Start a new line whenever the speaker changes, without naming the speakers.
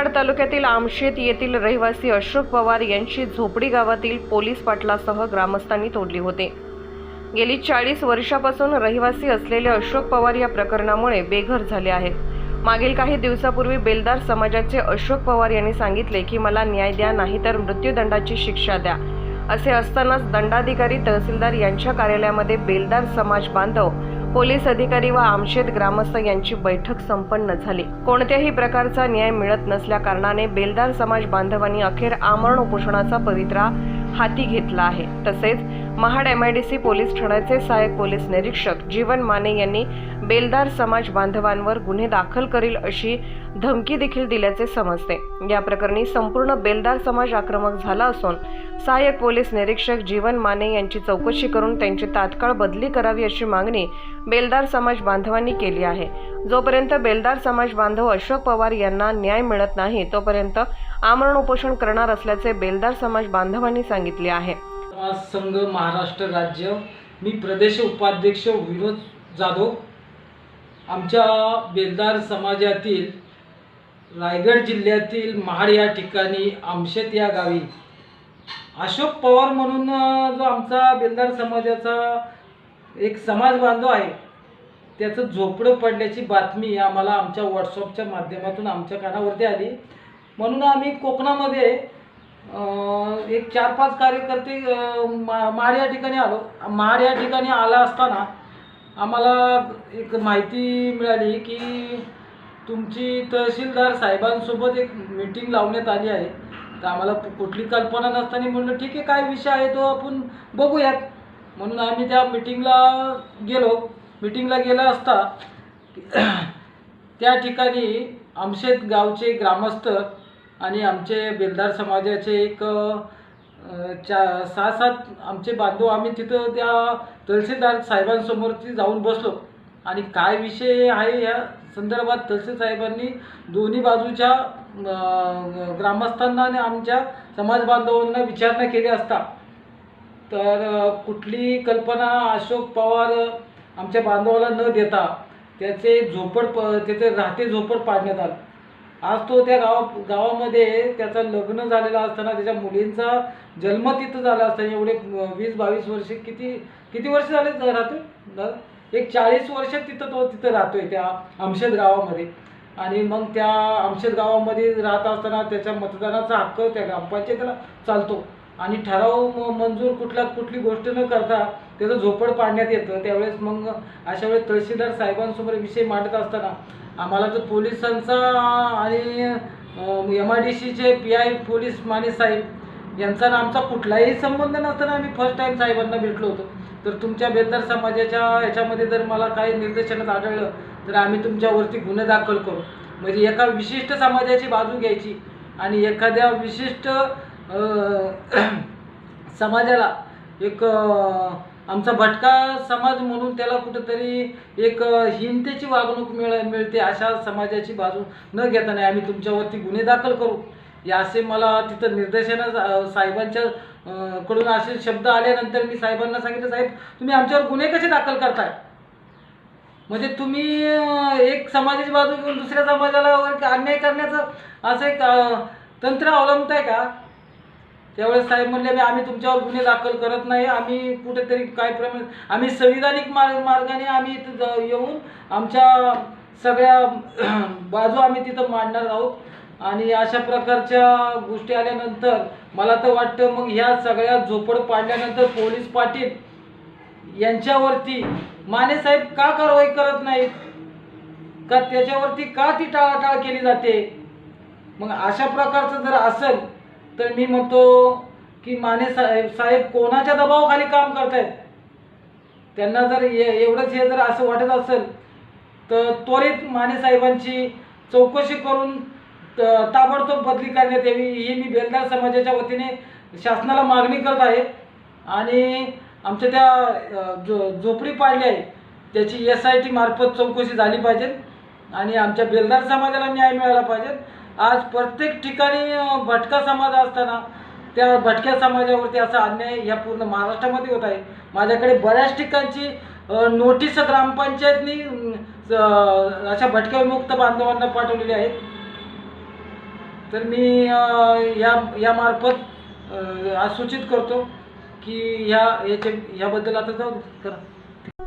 मनमाड तालुक्यातील आमशेत येथील रहिवासी अशोक पवार यांची झोपडी गावातील पोलीस पाटलासह ग्रामस्थांनी तोडली होते. गेली चाळीस वर्षापासून रहिवासी असलेले अशोक पवार या प्रकरणामुळे बेघर झाले आहेत. मागील काही दिवसापूर्वी बेलदार समाजाचे अशोक पवार यांनी सांगितले की मला न्याय द्या नाही तर मृत्यूदंडाची शिक्षा द्या. असे असतानाच दंडाधिकारी तहसीलदार यांच्या कार्यालयामध्ये बेलदार समाज बांधव पोलीस अधिकारी व आमशेत ग्रामस्थ यांची बैठक संपन्न झाली. कोणत्याही प्रकारचा न्याय मिळत नसल्या कारणाने बेलदार समाज बांधवांनी अखेर आमरण उपोषणाचा पवित्रा हाती घेतला आहे. तसेच महाड सी पोलीस ठाण्याचे सहाय्यक पोलीस निरीक्षक जीवन माने यांनी बेलदार समाज बांधवांवर गुन्हे दाखल करील अशी धमकी देखील दिल्याचे समजते. या प्रकरणी संपूर्ण बेलदार समाज आक्रमक झाला असून सहाय्यक पोलीस निरीक्षक जीवन माने यांची चौकशी करून त्यांची तात्काळ बदली करावी अशी मागणी बेलदार समाज बांधवांनी केली आहे. जोपर्यंत बेलदार समाज बांधव अशोक पवार यांना न्याय मिळत नाही तोपर्यंत आमरण उपोषण करणार असल्याचे बेलदार समाज बांधवांनी सांगितले आहे.
समाज संघ महाराष्ट्र राज्य मी प्रदेश उपाध्यक्ष विनोद जाधव. आमच्या बेलदार समाजातील रायगड जिल्ह्यातील महाड या ठिकाणी आमशेत या गावी. अशोक पवार म्हणून जो आमचा बेलदार समाजाचा एक समाज बांधव आहे त्याचं झोपडं पडल्याची बातमी आम्हाला आमच्या व्हॉट्सअपच्या माध्यमातून आमच्या कानावरती आली. म्हणून आम्ही कोकणामध्ये एक चार पाच कार्यकर्ते मा महाड या ठिकाणी आलो. महाड या ठिकाणी आला असताना आम्हाला एक माहिती मिळाली की तुमची तहसीलदार साहेबांसोबत एक मीटिंग लावण्यात आली आहे. तर आम्हाला कुठली कल्पना नसताना म्हणलं ठीक आहे काय विषय आहे तो आपण बघूयात. म्हणून आम्ही त्या मीटिंगला गेलो. मीटिंगला गेला असता त्या ठिकाणी आमशेत गावचे ग्रामस्थ आणि आमचे बेलदार समाजाचे एक चा सहा सात आमचे बांधव आम्ही तिथं त्या तहसीलदार साहेबांसमोरती जाऊन बसलो. आणि काय विषय आहे या संदर्भात तहसील साहेबांनी दोन्ही बाजूच्या ग्रामस्थांना आणि आमच्या समाज बांधवांना विचारणा केली असता. तर कुठली कल्पना अशोक पवार आमच्या बांधवाला न देता त्याचे झोपड प त्याचे राहते झोपड पाडण्यात आलं. आज तो त्या गावा गावामध्ये त्याचं लग्न झालेलं असताना त्याच्या मुलींचा जन्म तिथं झाला असताना एवढे वीस बावीस वर्ष किती किती वर्ष झाले राहतो राहतोय? एक चाळीस वर्ष तिथं तो तिथं राहतोय त्या आमशेद गावामध्ये. आणि मग त्या आमशेद गावामध्ये राहत असताना त्याच्या मतदानाचा हक्क त्या ग्रामपंचायतीला चालतो. आणि ठराव म- मंजूर कुठला कुठली गोष्ट न करता त्याचं झोपड पाडण्यात येतं. त्यावेळेस मग अशा वेळेस तहसीलदार साहेबांसमोर विषय मांडत असताना आम्हाला तर पोलिसांचा आणि एम आय डी सीचे पी आय पोलीस माने साहेब यांचा आमचा कुठलाही संबंध नसताना आम्ही फर्स्ट टाईम साहेबांना भेटलो होतो. तर तुमच्या बेलदार समाजाच्या याच्यामध्ये जर मला काही निर्देशनात आढळलं तर आम्ही तुमच्यावरती गुन्हे दाखल करू. म्हणजे एका विशिष्ट समाजाची बाजू घ्यायची आणि एखाद्या विशिष्ट समाजाला एक आमचा भटका समाज म्हणून त्याला कुठंतरी एक हिंतेची वागणूक मिळ मिळते अशा समाजाची बाजू न घेताना आम्ही तुमच्यावरती गुन्हे दाखल करू. या असे मला तिथं निर्देशन साहेबांच्या कडून असे शब्द आल्यानंतर मी साहेबांना सांगितलं साहेब तुम्ही आमच्यावर गुन्हे कसे दाखल करताय? म्हणजे तुम्ही एक समाजाची बाजू घेऊन दुसऱ्या समाजाला वगैरे अन्याय करण्याचं असं एक तंत्र अवलंबताय का? त्यावेळेस साहेब म्हणले "मी- आम्ही तुमच्यावर गुन्हे दाखल करत नाही. आम्ही कुठेतरी काय प्रमाण आम्ही संविधानिक मार्ग मार्गाने आम्ही इथं येऊन आमच्या सगळ्या बाजू आम्ही तिथं मांडणार आहोत. आणि अशा प्रकारच्या गोष्टी आल्यानंतर मला तर वाटतं मग ह्या सगळ्या झोपड पाडल्यानंतर पोलीस पाटील यांच्यावरती माने साहेब का कारवाई करत नाहीत? का त्याच्यावरती का ती टाळाटाळ केली जाते? मग अशा प्रकारचं जर असेल तर मी म्हणतो की माने साहेब साहेब कोणाच्या दबावाखाली काम करतायत? त्यांना जर ए- एवढंच हे जर असं वाटत असेल तर त्वरित माने साहेबांची चौकशी करून त- ताबडतोब बदली करण्यात यावी. ही मी बेलदार समाजाच्या वतीने शासनाला मागणी करत आहे. आणि आमच्या त्या जो झोपडी पाडली आहे त्याची एस आय टी मार्फत चौकशी झाली पाहिजे. आणि आमच्या बेलदार समाजाला न्याय मिळाला पाहिजे. आज प्रत्येक ठिकाणी भटका समाज असताना त्या भटक्या समाजावरती असा अन्याय ह्या पूर्ण महाराष्ट्रामध्ये होत आहे. माझ्याकडे बऱ्याच ठिकाणची नोटीस ग्रामपंचायतनी अशा भटक्या विमुक्त बांधवांना पाठवलेली आहेत. तर मी या यामार्फत आज सूचित करतो की ह्या याच्या ह्याबद्दल आता जाऊ करा.